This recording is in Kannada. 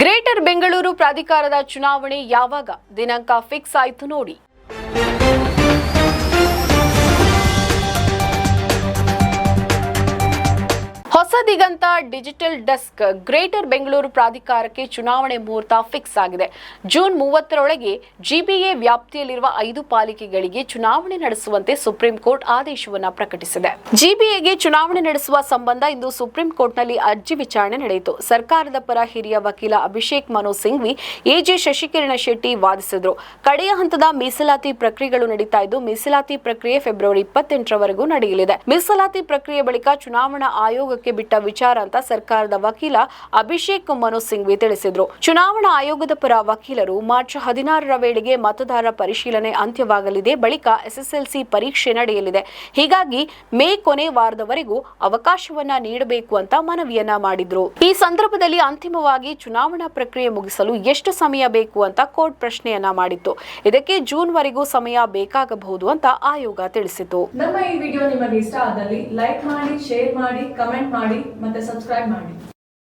ಗ್ರೇಟರ್ ಬೆಂಗಳೂರು ಪ್ರಾಧಿಕಾರದ ಚುನಾವಣೆ ಯಾವಾಗ? ದಿನಾಂಕ ಫಿಕ್ಸ್ ಆಯ್ತು ನೋಡಿ. Diganta digital desk greater Bengaluru ಪ್ರಾಧಿಕಾರಕ್ಕೆ ಚುನಾವಣೆ ಮುಹೂರ್ತ ಫಿಕ್ಸ್ ಆಗಿದೆ. ಜೂನ್ ಮೂವತ್ತರೊಳಗೆ ಜಿಬಿಎ ವ್ಯಾಪ್ತಿಯಲ್ಲಿರುವ ಐದು ಪಾಲಿಕೆಗಳಿಗೆ ಚುನಾವಣೆ ನಡೆಸುವಂತೆ ಸುಪ್ರೀಂ ಕೋರ್ಟ್ ಆದೇಶವನ್ನು ಪ್ರಕಟಿಸಿದೆ. ಜಿಬಿಎಗೆ ಚುನಾವಣೆ ನಡೆಸುವ ಸಂಬಂಧ ಇಂದು ಸುಪ್ರೀಂ ಕೋರ್ಟ್ನಲ್ಲಿ ಅರ್ಜಿ ವಿಚಾರಣೆ ನಡೆಯಿತು. ಸರ್ಕಾರದ ಪರ ಹಿರಿಯ ವಕೀಲ ಅಭಿಷೇಕ್ ಮನು ಸಿಂಘ್ವಿ, ಎಜೆ ಶಶಿಕಿರಣ ಶೆಟ್ಟಿ ವಾದಿಸಿದರು. ಕಡೆಯ ಹಂತದ ಮೀಸಲಾತಿ ಪ್ರಕ್ರಿಯೆಗಳು ನಡೀತಾ ಇದ್ದು, ಮೀಸಲಾತಿ ಪ್ರಕ್ರಿಯೆ ಫೆಬ್ರವರಿ ಇಪ್ಪತ್ತೆಂಟರವರೆಗೂ ನಡೆಯಲಿದೆ. ಮೀಸಲಾತಿ ಪ್ರಕ್ರಿಯೆ ಬಳಿಕ ಚುನಾವಣಾ ಆಯೋಗಕ್ಕೆ ಬಿಟ್ಟ ವಿಚಾರ ಅಂತ ಸರ್ಕಾರದ ವಕೀಲ ಅಭಿಷೇಕ್ ಮನು ಸಿಂಘ್ವಿ ತಿಳಿಸಿದ್ರು. ಚುನಾವಣಾ ಆಯೋಗದ ಪರ ವಕೀಲರು ಮಾರ್ಚ್ ಹದಿನಾರರ ವೇಳೆಗೆ ಮತದಾರ ಪರಿಶೀಲನೆ ಅಂತ್ಯವಾಗಲಿದೆ, ಬಳಿಕ ಎಸ್ಎಸ್ಎಲ್ಸಿ ಪರೀಕ್ಷೆ ನಡೆಯಲಿದೆ. ಹೀಗಾಗಿ ಮೇ ಕೊನೆ ವಾರದವರೆಗೂ ಅವಕಾಶವನ್ನ ನೀಡಬೇಕು ಅಂತ ಮನವಿಯನ್ನ ಮಾಡಿದ್ರು. ಈ ಸಂದರ್ಭದಲ್ಲಿ ಅಂತಿಮವಾಗಿ ಚುನಾವಣಾ ಪ್ರಕ್ರಿಯೆ ಮುಗಿಸಲು ಎಷ್ಟು ಸಮಯ ಬೇಕು ಅಂತ ಕೋರ್ಟ್ ಪ್ರಶ್ನೆಯನ್ನ ಮಾಡಿತ್ತು. ಇದಕ್ಕೆ ಜೂನ್ ವರೆಗೂ ಸಮಯ ಬೇಕಾಗಬಹುದು ಅಂತ ಆಯೋಗ ತಿಳಿಸಿತು ನಮ್ಮ ಈ ವಿಡಿಯೋ ನಿಮಗೆ ಇಷ್ಟ ಆದಲ್ಲಿ ಲೈಕ್ ಮಾಡಿ, ಶೇರ್ ಮಾಡಿ, ಕಮೆಂಟ್ ಮಾಡಿ ಮತ್ತೆ ಸಬ್ಸ್ಕ್ರೈಬ್ ಮಾಡಿ.